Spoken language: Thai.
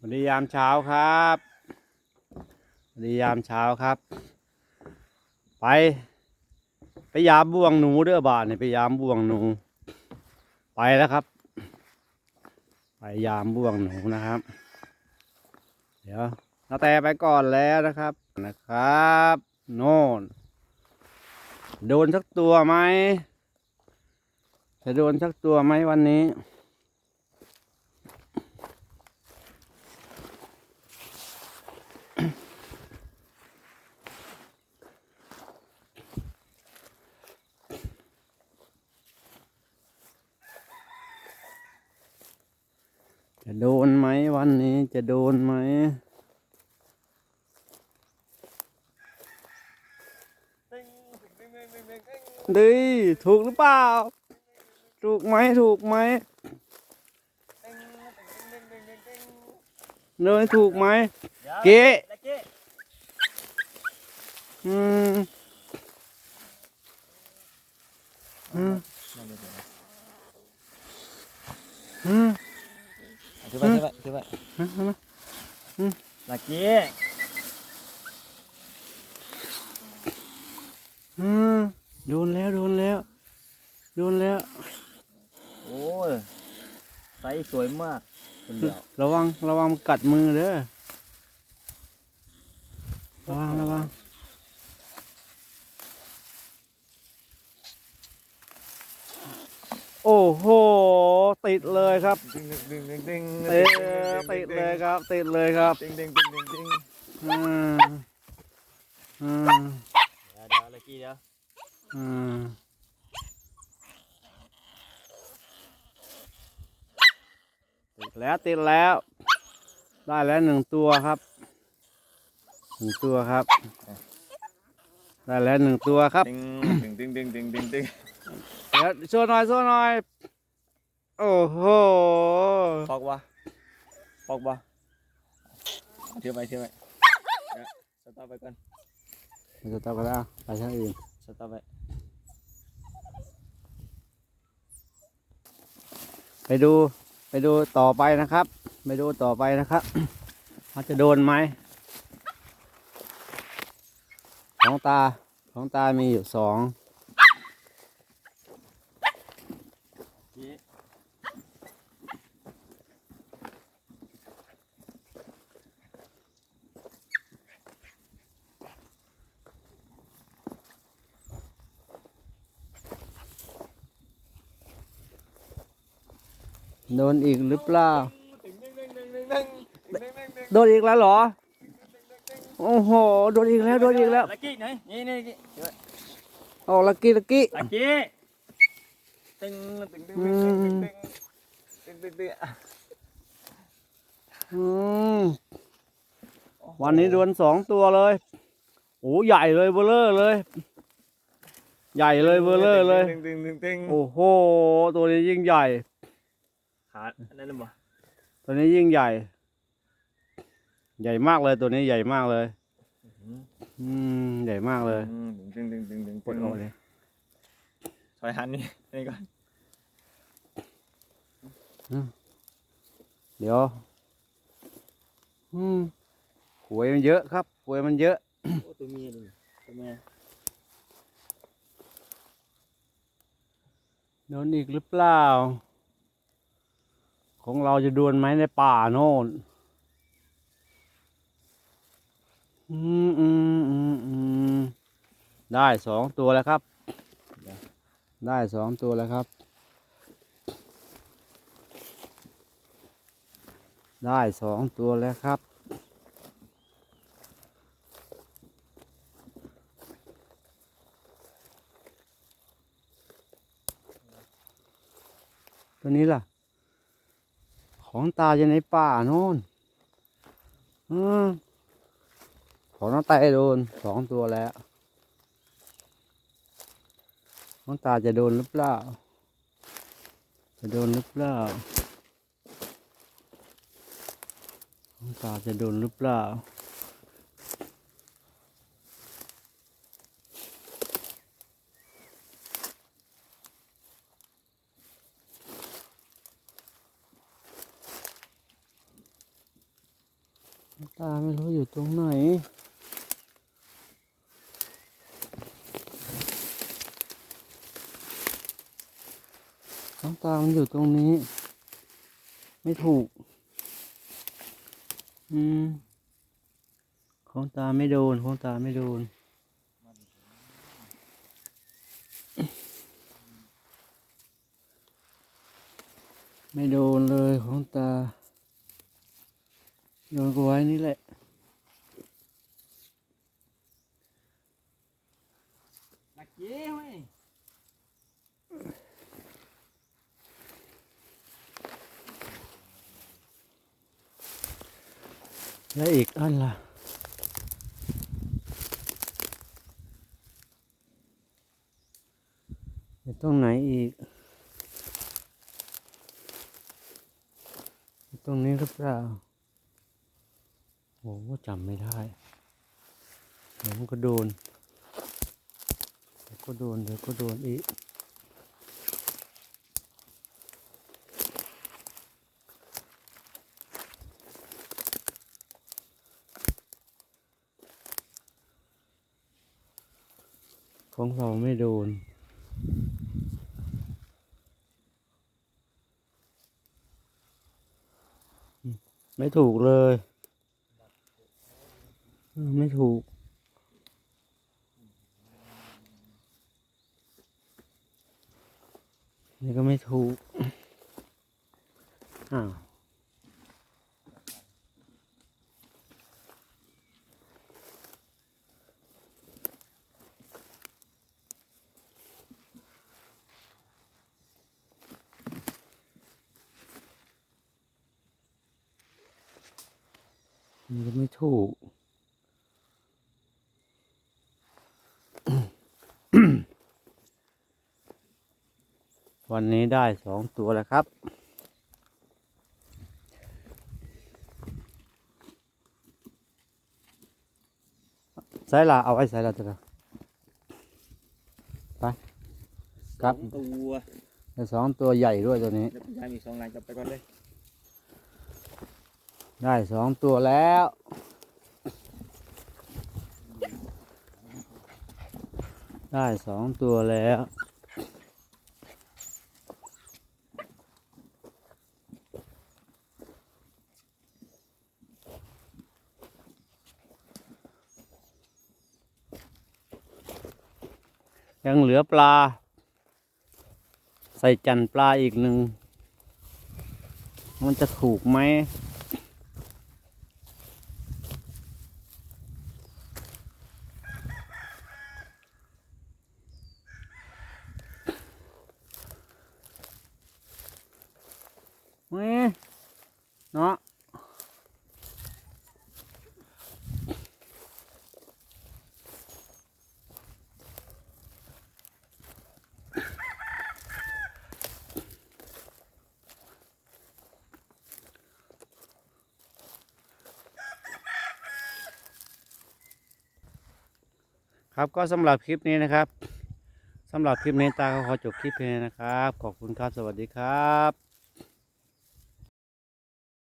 สวัสดียามเช้าครับสวัสดียามเช้าครับ ไป ไปยามบ่วงหนูเด้อบาทเนี่ยไปยามบ่วงหนู ไปแล้วครับ ไปยามบ่วงหนูนะครับ เดี๋ยวนาแต่ไปก่อนแล้วนะครับนะครับ โน่น โดนสักตัวไหมจะโดนสักตัวไหมวันนี้ โดนไหมวันนี้จะโดนไหมดีถูกหรือเปล่า ถูกไหมถูกไหมเลยถูกไหมเก๊แล้วเก๊อืมอืมอืม ถือไปถือไปถือไป อืม ลักกี้อืมโดนแล้วโดนแล้ว โดนแล้ว โอ้ยไซส์สวยมากคนเดียวระวังระวังกัดมือเด้อระวังระวังโอ้โห ติดเลยครับดึงดึงดึงดึงเตะติดเลยครับ ติดเลยครับดึงดึงดึงดึงดึงอืมอืมเดี๋ยวเดี๋ยวลักกี้เดี๋ยวอืมติดแล้วติดแล้ว ได้แล้วหนึ่งตัวครับหนึ่งตัวครับ ได้แล้วหนึ่งตัวครับดึงดึงดึงดึงดึงดึงดึงเดี๋ยวโชว์หน่อยโชว์หน่อย โอ้โหปอกวะปอกวะถือไปถือไปเดี๋ยวสต็อปไปก่อนจะต่อกันแล้วไปทางอื่นสต็อปไปไปดูไปดูต่อไปนะครับ ไปดูต่อไปนะครับว่าจะโดนไหมของตาของตามีอยู่สอง โดนอีกหรือเปล่า โดนอีกแล้วเหรอ โอ้โห โดนอีกแล้ว โดนอีกแล้ว ลักกี้ไหนนี่นี่ออลักกี้ลักกี้ ลักกี้ตึงตึงตึงตึงวันนี้โดนสองตัวเลย โอ้ใหญ่เลยเบลเลอร์เลย ใหญ่เลยเบลเลอร์เลยโอ้โห ตัวนี้ยิ่งใหญ่าดอันนั้นหรือเปล่าตัวนี้ยิ่งใหญ่ ใหญ่มากเลยตัวนี้ใหญ่มากเลย อืมใหญ่มากเลยอืมตึงตึงตึงตึงปลดออกเลยถอยหันนี่นี่ก่อนเดี๋ยวอืมหวยมันเยอะครับหวยมันเยอะโอ้ตัวเมียดูตัวเมียโดนอีกหรือเปล่า ของเราจะดวลไหมในป่าโน่นอืมอืมอืมอืมได้สองตัวแล้วครับ ได้สองตัวแล้วครับ ได้สองตัวแล้วครับ ตัวนี้ล่ะ ของตาจะในป่าโน่นอของน้องไตโดนสองตัวแล้ว น้องตาจะโดนหรือเปล่า จะโดนหรือเปล่า น้องตาจะโดนหรือเปล่า ตาไม่รู้อยู่ตรงไหน น้องตามันอยู่ตรงนี้ ไม่ถูก อืม ของตาไม่โดน ของตาไม่โดนไม่โดนเลยของตา โยนก็ไว้นี่แหละลักกี้เว้ยแล้วอีกอันล่ะอยู่ตรงไหนอีกอยู่ตรงนี้หรือเปล่า โอ้จำไม่ได้ เดี๋ยวมันก็โดน เดี๋ยวก็โดน เดี๋ยวก็โดนอีก ของเราไม่โดนไม่ถูกเลยอืมไม่ถูก นี่ก็ไม่ถูก อ้าวมันก็ไม่ถูก วันนี้ได้สองตัวแล้วครับ ใส่ละเอาไว้ใส่ละตัวละไปครับสองตัวได้สองตัวใหญ่ด้วยตัวนี้เดี๋ยวพี่ชายมีสองลายจับไปก่อนเลย ได้สองตัวแล้วได้สองตัวแล้ว ยังเหลือปลา ใส่จันปลาอีกหนึ่ง มันจะถูกไหมเว้ยเนาะ ครับก็สำหรับคลิปนี้นะครับสำหรับคลิปนี้ตาก็ขอจบคลิปเพลงนะครับ ขอบคุณครับสวัสดีครับ